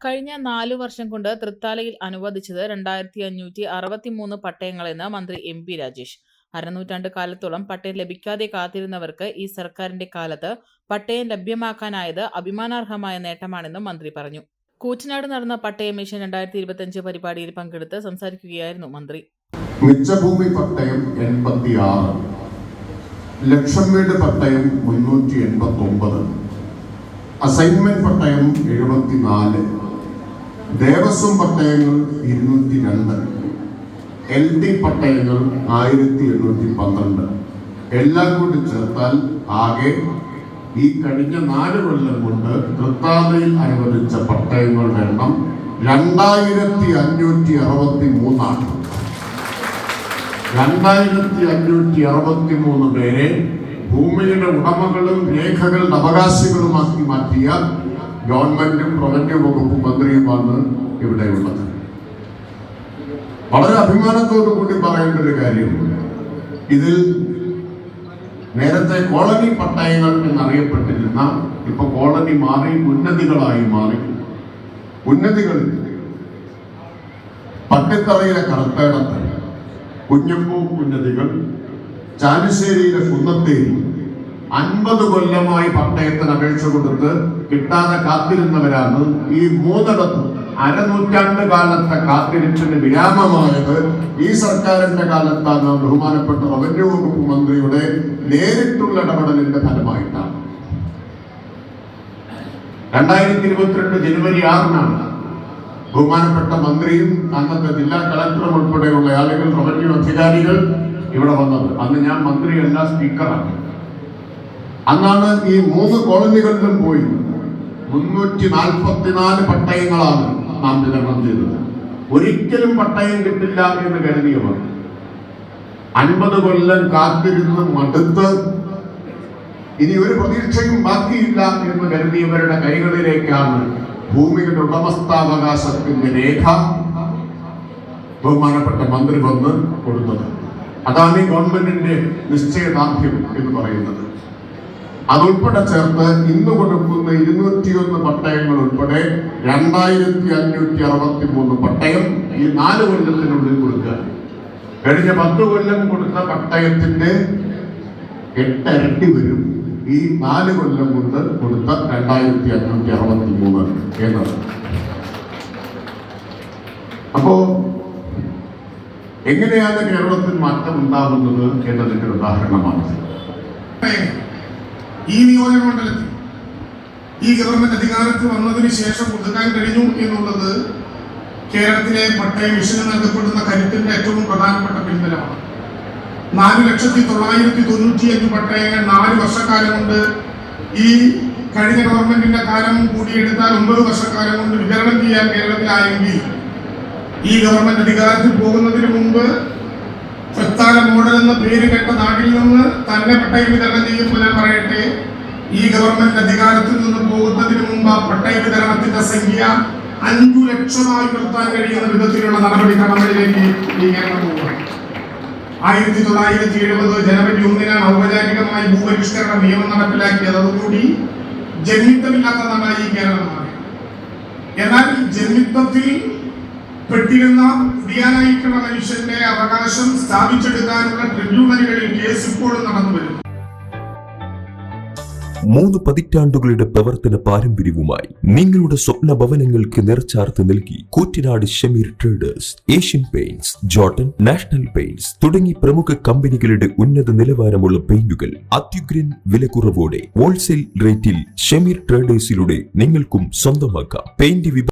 കഴിഞ്ഞ നാലു വർഷം കൊണ്ട് തൃത്താലയിൽ അനുവദിച്ചത് രണ്ടായിരത്തി അഞ്ഞൂറ്റി അറുപത്തി മൂന്ന് പട്ടയങ്ങളെന്ന് മന്ത്രി എം പി രാജേഷ്. അരനൂറ്റാണ്ട് കാലത്തോളം പട്ടയം ലഭിക്കാതെ കാത്തിരുന്നവർക്ക് ഈ സർക്കാരിന്റെ കാലത്ത് പട്ടയം ലഭ്യമാക്കാനായത് അഭിമാനാർഹമായ നേട്ടമാണെന്നും മന്ത്രി പറഞ്ഞു. കൂറ്റനാട് നടന്ന പട്ടയ മിഷൻ രണ്ടായിരത്തി ഇരുപത്തിയഞ്ച് പരിപാടിയിൽ പങ്കെടുത്ത് സംസാരിക്കുകയായിരുന്നു മന്ത്രി. മിച്ചഭൂമി പട്ടയം എൺപത്തി ആറ് ലക്ഷം വീട് പട്ടയം മുന്നൂറ്റി എൺപത്തി ഒമ്പത് അസൈൻമെന്റ് പട്ടയം എഴുപത്തിനാല് ദേവസ്വം പട്ടയങ്ങൾ ഇരുന്നൂറ്റി രണ്ട് എൽ ഡി പട്ടയങ്ങൾ ആയിരത്തി എണ്ണൂറ്റി പന്ത്രണ്ട് എല്ലാം കൂടി ചേർത്താൽ ആകെ ഈ കഴിഞ്ഞ നാല് കൊല്ലം കൊണ്ട് തൃത്താലയിൽ അനുവദിച്ച പട്ടയങ്ങളുടെ എണ്ണം രണ്ടായിരത്തി അഞ്ഞൂറ്റി അറുപത്തി മൂന്നാണ് രണ്ടായിരത്തി അഞ്ഞൂറ്റി അറുപത്തി മൂന്ന് പേരെ ഭൂമിയുടെ ഉടമകളും രേഖകളുടെ അവകാശികളുമാക്കി മാറ്റിയ ഗവൺമെന്റും റവന്യൂ വകുപ്പ് മന്ത്രിയുമാണ് ഇവിടെയുള്ളത് വളരെ അഭിമാനത്തോടു കൂടി പറയേണ്ട ഒരു കാര്യം. ഇതിൽ നേരത്തെ കോളനി പട്ടയങ്ങൾ എന്നറിയപ്പെട്ടിരുന്ന ഇപ്പൊ കോളനി മാറി ഉന്നതികളായി മാറി. ഉന്നതികളിൽ പട്ടിത്തറയിലെ കറുത്തേടത്ത് കുഞ്ഞമ്പൂ ഉന്നതികൾ ചാലിശ്ശേരിയിലെ കുന്നത്തേരി അൻപത് കൊല്ലമായി പട്ടയത്തിന് അപേക്ഷ കൊടുത്ത് കിട്ടാതെ കാത്തിരുന്നവരാണ് ഈ മൂന്നിടത്തും അരനൂറ്റാണ്ട് കാലത്തെ കാത്തിരിപ്പിന് വിരാമമായത്. ഈ സർക്കാരിന്റെ കാലത്താണ് ബഹുമാനപ്പെട്ട റവന്യൂ വകുപ്പ് മന്ത്രിയുടെ നേരിട്ടുള്ള ഇടപെടലിന്റെ ഫലമായിട്ടാണ്. രണ്ടായിരത്തി ഇരുപത്തിരണ്ട് ജനുവരി ആറിനാണ് ബഹുമാനപ്പെട്ട മന്ത്രിയും അന്നത്തെ ജില്ലാ കളക്ടറും ഉൾപ്പെടെയുള്ള ആളുകൾ റവന്യൂ അധികാരികൾ ഇവിടെ വന്നത്. അന്ന് ഞാൻ മന്ത്രിയല്ല സ്പീക്കറാണ്. അന്നാണ് ഈ മൂന്ന് കോളനികളിലും പോയി മുന്നൂറ്റി നാൽപ്പത്തിനാല് പട്ടയങ്ങളാണ് നാം വിതരണം ചെയ്തത്. ഒരിക്കലും പട്ടയം കിട്ടില്ല എന്ന് കരുതിയവർ അൻപത് കൊല്ലം കാത്തിരുന്ന് മടുത്ത് ഇനി ഒരു പ്രതീക്ഷയും ബാക്കിയില്ല എന്ന് കരുതിയവരുടെ കൈകളിലേക്കാണ് ഭൂമിയുടെ ഉടമസ്ഥാവകാശത്തിന്റെ രേഖ ബഹുമാനപ്പെട്ട മന്ത്രി വന്ന് കൊടുത്തത്. അതാണ് ഈ ഗവൺമെന്റിന്റെ നിശ്ചയദാർഢ്യം എന്ന് പറയുന്നത്. അതുൾപ്പെടെ ചേർത്ത് ഇന്ന് കൊടുക്കുന്ന ഇരുന്നൂറ്റിയൊന്ന് പട്ടയങ്ങൾ ഉൾപ്പെടെ രണ്ടായിരത്തി അഞ്ഞൂറ്റി അറുപത്തി മൂന്ന് പട്ടയം ഈ നാല് കൊല്ലത്തിനുള്ളിൽ കൊടുക്കുക. കഴിഞ്ഞ പത്ത് കൊല്ലം കൊടുത്ത പട്ടയത്തിന്റെ എട്ടരട്ടി വരും. ഈ നാല് കൊല്ലം കൊണ്ട് കൊടുത്ത രണ്ടായിരത്തി അഞ്ഞൂറ്റി അറുപത്തി മൂന്ന് എന്നത്. അപ്പോ എങ്ങനെയാണ് കേരളത്തിൽ മാറ്റം ഉണ്ടാകുന്നത് എന്നതിന്റെ ഉദാഹരണമാണ് ഈ നിയോജക മണ്ഡലത്തിൽ ഈ ഗവൺമെന്റ് അധികാരത്തിൽ വന്നതിന് ശേഷം ഒതുക്കാൻ കഴിഞ്ഞു എന്നുള്ളത് കേരളത്തിലെ പട്ടയ മിഷന് നൽകപ്പെടുന്ന കരുത്തിന്റെ ഏറ്റവും പ്രധാനപ്പെട്ട പിൻബലമാണ്. നാല് ലക്ഷത്തി തൊള്ളായിരത്തി തൊണ്ണൂറ്റി അഞ്ച് പട്ടയങ്ങൾ നാല് വർഷക്കാലം കൊണ്ട് ഈ കഴിഞ്ഞ ഗവൺമെന്റിന്റെ കാലം കൂടിയെടുത്താൽ ഒമ്പത് വർഷക്കാലം കൊണ്ട് വിതരണം ചെയ്യാൻ കേരളത്തിലായെങ്കിൽ ഈ ഗവൺമെന്റ് അധികാരത്തിൽ പോകുന്നതിന് മുമ്പ് എന്ന പേര് കേട്ട നാട്ടിൽ നിന്ന് തന്നെ പട്ടയം വിതരണം ചെയ്യുമ്പോൾ പറയട്ടെ. ഈ ഗവൺമെന്റ് അധികാരത്തിൽ നിന്ന് പോകുന്നതിന് മുമ്പ് പട്ടയ വിതരണത്തിന്റെ സംഖ്യ അഞ്ചു ലക്ഷമായി ഉയർത്താൻ കഴിയുന്ന വിധത്തിലുള്ള നടപടിക്രമങ്ങളിലേക്ക് ഈ കേരളം പോകുക ആയിരത്തി തൊള്ളായിരത്തി എഴുപത് ജനുവരി ഒന്നിനാണ് ഔപചാരികമായി ഭൂപരിഷ്കരണ നിയമം നടപ്പിലാക്കിയത്. അതുകൂടി ജന്മിത്തമില്ലാത്ത നാടായി ഈ കേരളം മാറി. എന്നാൽ ജന്മിത്വത്തിൽ പെട്ടിരുന്ന കുടിയാനായിട്ടുള്ള മനുഷ്യന്റെ അവകാശം സ്ഥാപിച്ചെടുക്കാനുള്ള ട്രിബ്യൂണലുകളിൽ കേസ് ഇപ്പോഴും നടന്നു മൂന്ന് പതിറ്റാണ്ടുകളുടെ പ്രവർത്തന പാരമ്പര്യവുമായി നിങ്ങളുടെ സ്വപ്ന ഭവനങ്ങൾക്ക് നിറച്ചാർത്ത് നൽകി Koottanad Shameer traders Asian Paints Jotun National Paints തുടങ്ങി പ്രമുഖ കമ്പനികളുടെ ഉന്നത നിലവാരമുള്ള പെയിന്റുകൾ അത്യുഗ്രൻ വിലക്കുറവോടെ ഹോൾസെയിൽ റേറ്റിൽ ഷമീർ ട്രേഡേഴ്സിലൂടെ നിങ്ങൾക്കും സ്വന്തമാക്കാം. പെയിന്റ്